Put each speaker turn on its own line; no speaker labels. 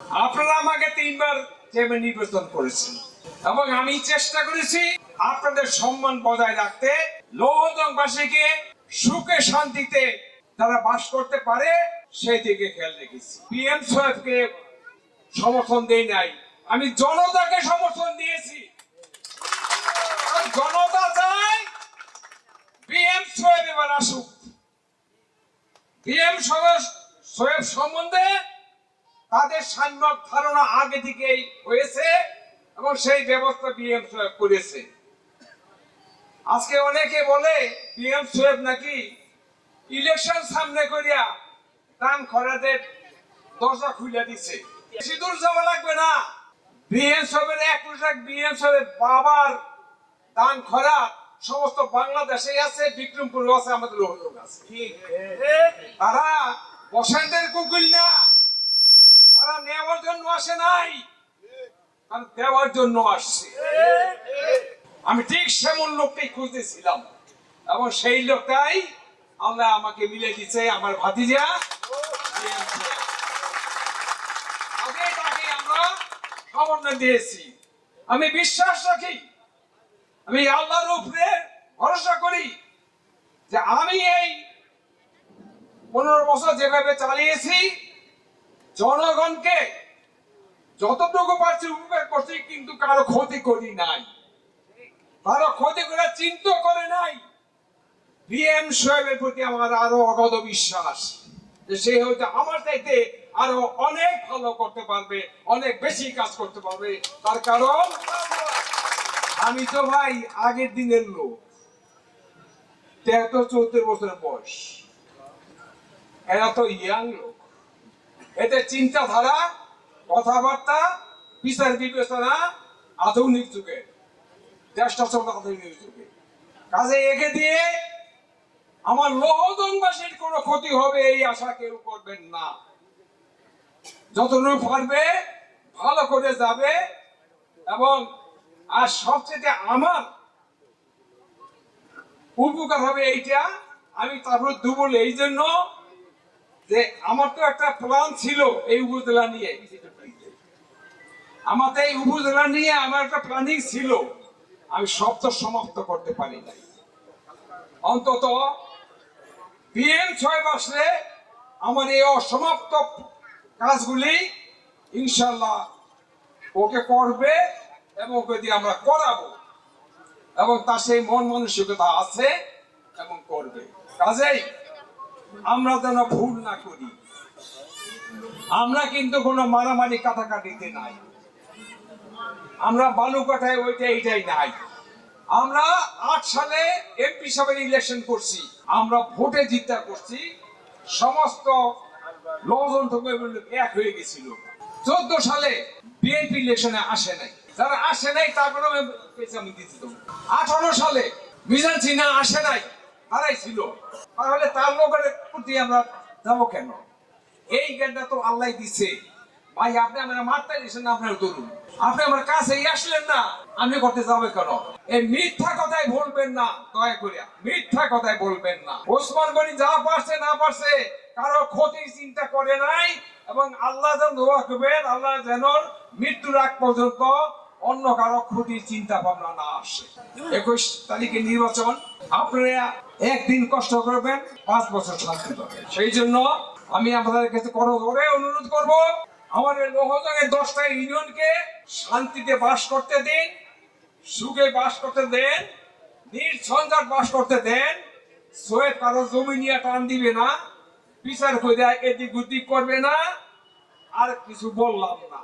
আপনারা আমাকে তিনবার চেয়ারম্যান নির্বাচন করেছেন। এবং আমি চেষ্টা করেছি আপনাদের সম্মান বজায় রাখতে লৌহদংবাসীকে সুখে শান্তিতে তারা বাস করতে পারে, সেই দিকে খেয়াল রেখেছি। পিএম সাহেবকে সমর্থন দেই নাই। আমি জনতাকে সমর্থন দিয়েছি। জনতা চায় পিএম সাহেব এবার আসুক। পিএম সাহেব সম্বন্ধে তাদের সাম্যক ধারণা আগে থেকেই হয়েছে এবং সেই ব্যবস্থা বিএম সাহেব করেছে। আজকে অনেকে বলে বিএম সাহেব নাকি ইলেকশন সামনে করিয়া দান খরাদের দরজা খুলে দিছে। বেশি দূর যাওয়া লাগবে না। বিএম সাহেবের এক লাখ বিএম সাহেবের বাবার দান খরা সমস্ত বাংলাদেশে আছে বিক্রমপুর আছে আমাদের লোক আছে। তারা বসন্তের কুকুল না তারা নেওয়ার জন্য আসে নাই তারা দেওয়ার জন্য আসছে। আমি ঠিক সেমন লোকটাই খুঁজতেছিলাম। এবং সেই লোকটাই আল্লাহ আমাকে মিলে দিচ্ছে আমার ভাতিজা। দিয়েছি। আমি বিশ্বাস রাখি। আমি আল্লাহর উপরে ভরসা করি যে আমি এই পনেরো বছর যেভাবে চালিয়েছি, জনগণকে যতটুকু পারছি উপকার করছি, কিন্তু কারও ক্ষতি করি নাই। কারও ক্ষতি করে চিন্তা করে নাই। পিএম সাহেবের প্রতি আমার আরও অগাধ বিশ্বাস। যে সে হয়তো আমার চাইতে আরও অনেক ভালো করতে পারবে, অনেক বেশি কাজ করতে পারবে। তার কারণ, আমি তো ভাই আগের দিনের লোক। তেহাত্তর চৌত্রিশ বছরের বয়স। এরা তো ইয়াং লোক। এতে চিন্তাধারা কথাবার্তা, বিচার বিবেচনা, আধুনিক যুগে। দেশটা আধুনিক যুগে। কাজে একে দিয়ে আমার লোহদনবাসীর কোনো ক্ষতি হবে এই আশা কেউ করবেন না। যতটুকু পারবে, ভালো করে যাবে এবং আর সবচেয়ে আমার উপকার হবে এইটা, আমি তারপর দুবল এই জন্য যে আমার তো একটা প্ল্যান ছিল এই উপজেলা নিয়ে। আমাদের এই উপজেলা নিয়ে আমার একটা প্ল্যানিং ছিল। আমি সব তো সমাপ্ত করতে পারি নাই। অন্তত পিএম ছয় বছরে আমার এই অসমাপ্ত কাজগুলি ইনশাল্লাহ ওকে করবে এবং ওকে দিয়ে আমরা করাবো। এবং তার সেই মন মানসিকতা আছে এবং করবে। কাজেই আমরা যেন ভুল না করি। আমরা কিন্তু কোনো মারামারি কাটাকাটিতে নাই। আমরা বালু কাটায় ওইটা এইটাই নাই। আমরা আট সালে এমপি সাহেবের ইলেকশন করছি। আমরা ভোটে জিতা করছি। সমস্ত এক হয়ে গেছিল। চোদ্দ সালে বিএনপি ইলেকশনে আসে নাই। যারা আসে নাই তারপরে আমি দিতে আঠারো সালে মিজান সিনহা আসে নাই। তারাই ছিল। তাহলে তার লোকের প্রতি আমরা যাব কেন? এই জ্ঞানটা তো আল্লাহ দিছে। ভাই, আপনি আমার মারতে দিয়েছেন না, আপনার তরুণ আপনি আমার কাছে আসলেন না। আমি করতে যাবে কেন? এই মিথ্যা কথাই বলবেন না, দয়া করে মিথ্যা কথাই বলবেন না। ওসমান গনি যা পারছে, না পারছে, কারও ক্ষতির চিন্তা করে নাই। এবং আল্লাহ যেন দোয়া করবেন, আল্লাহ যেন মৃত্যুর আগ পর্যন্ত অন্য কারও ক্ষতির চিন্তা ভাবনা না আসে। একুশ তারিখে নির্বাচন। আপনারা একদিন কষ্ট করবেন, পাঁচ বছর শান্তি পাবেন। সেই জন্য আমি আপনাদের কাছে করো করে অনুরোধ করব, আমাদের লোহজনের দশটা ইউনিয়নকে শান্তিতে বাস করতে দিন, সুখে বাস করতে দেন, নির্ঝঞ্ঝাট বাস করতে দেন, সোয়েব কারও জমি নিয়ে টান দিবে না, বিচার করে এদিক ওদিক করবে না, আর কিছু বললাম না।